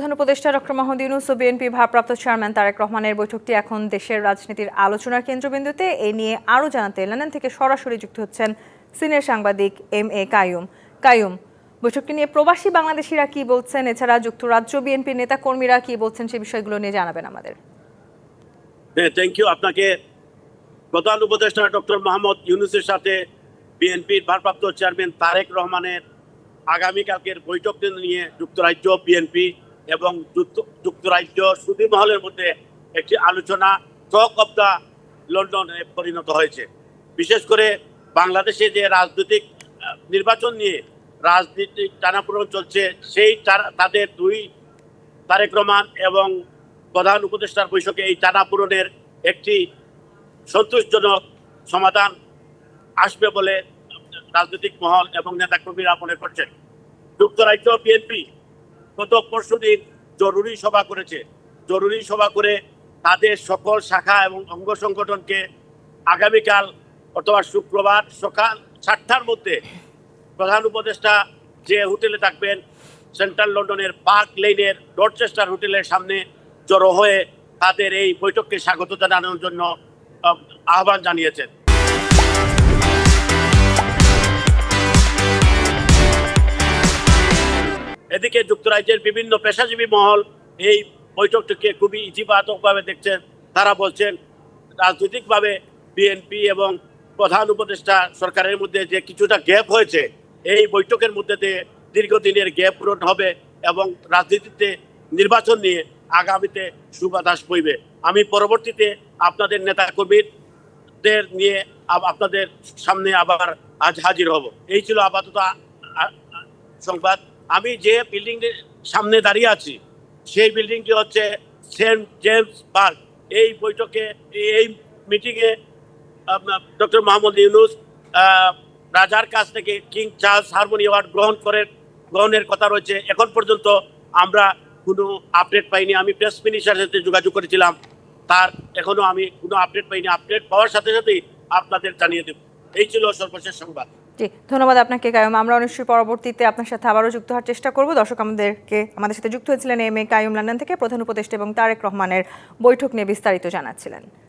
প্রধান উপদেষ্টা ডক্টর মোহাম্মদ ইউনুস ও বিএনপি ভারপ্রাপ্ত চেয়ারম্যান তারেক রহমানের বৈঠকটি এখন দেশের রাজনীতির আলোচনার কেন্দ্রবিন্দুতে। এ নিয়ে আরও জানাতে লন্ডন থেকে সরাসরি যুক্ত হচ্ছেন সিনিয়র সাংবাদিক এম এ কায়ুম। কায়ুম, বৈঠকটি নিয়ে প্রবাসী বাংলাদেশিরা কি বলছেন? এছাড়া যুক্তরাজ্য বিএনপির নেতা কর্মীরা কি বলছেন সে বিষয়গুলো নিয়ে জানাবেন আমাদের। হ্যাঁ থ্যাংক ইউ আপনাকে। প্রধান উপদেষ্টা ডক্টর মোহাম্মদ ইউনুসের সাথে বিএনপির ভারপ্রাপ্ত চেয়ারম্যান তারেক রহমানের আগামীকালকের বৈঠক নিয়ে যুক্তরাজ্য বিএনপি এবং যুক্ত- যুক্তরাজ্য সুদী মহলের মধ্যে একটি আলোচনা টক অব দ্য লন্ডনে পরিণত হয়েছে। বিশেষ করে বাংলাদেশে যে রাজনৈতিক নির্বাচন নিয়ে রাজনীতিক টানাপোড়ন চলছে, সেই তাদের দুই তারেক রহমান এবং প্রধান উপদেষ্টার বৈঠকে এই টানাপূরণের একটি সন্তোষজনক সমাধান আসবে বলে রাজনৈতিক মহল এবং নেতাকর্মীরা মনে করছেন। যুক্তরাজ্য বিএনপি গত পরশু দিন জরুরি সভা করেছে। জরুরি সভা করে তাদের সকল শাখা এবং অঙ্গ সংগঠনকে আগামীকাল অথবা শুক্রবার সকাল সাতটার মধ্যে প্রধান উপদেষ্টা যে হোটেলে থাকবেন, সেন্ট্রাল লন্ডনের পার্ক লেনের ডরচেস্টার হোটেলের সামনে জড়ো হয়ে তাদের এই বৈঠককে স্বাগত জানানোর জন্য আহ্বান জানিয়েছেন। এদিকে যুক্তরাজ্যের বিভিন্ন পেশাজীবী মহল এই বৈঠকটিকে খুবই ইতিবাচকভাবে দেখছেন। তারা বলছেন, রাজনৈতিকভাবে বিএনপি এবং প্রধান উপদেষ্টা সরকারের মধ্যে যে কিছুটা গ্যাপ হয়েছে, এই বৈঠকের মধ্যে দিয়ে দীর্ঘদিনের গ্যাপ পূরণ হবে এবং রাজনীতিতে নির্বাচন নিয়ে আগামীতে সুবাতাস বইবে। আমি পরবর্তীতে আপনাদের নেতা কর্মীদের নিয়ে আপনাদের সামনে আবার আজ হাজির হব। এই ছিল আপাতত সংবাদ। আমি যে বিল্ডিং সামনে দাঁড়িয়ে আছি, সেই বিল্ডিংটি হচ্ছে সেন্ট জেমস পার্ক। এই বৈঠকে, এই মিটিংয়ে ডক্টর মোহাম্মদ ইউনুস রাজার কাছ থেকে কিং চার্লস হারমোনি অ্যাওয়ার্ড গ্রহণ করেন গ্রহণের কথা রয়েছে। এখন পর্যন্ত আমরা কোনো আপডেট পাইনি। আমি প্রেস মিনিস্টারের সাথে যোগাযোগ করেছিলাম। তার এখনও আমি কোনো আপডেট পাইনি। আপডেট পাওয়ার সাথে সাথেই আপনাদের জানিয়ে দেব। এই ছিল সর্বশেষ সংবাদ। জি ধন্যবাদ আপনাকে, কায়ুম। আমরা নিশ্চয়ই পরবর্তীতে আপনার সাথে আবারও যুক্ত হওয়ার চেষ্টা করব। দর্শক আমাদেরকে, আমাদের সাথে যুক্ত হয়েছিলেন এম এ কায়ুম লন্ডন থেকে প্রধান উপদেষ্টা এবং তারেক রহমানের বৈঠক নিয়ে বিস্তারিত জানাচ্ছিলেন।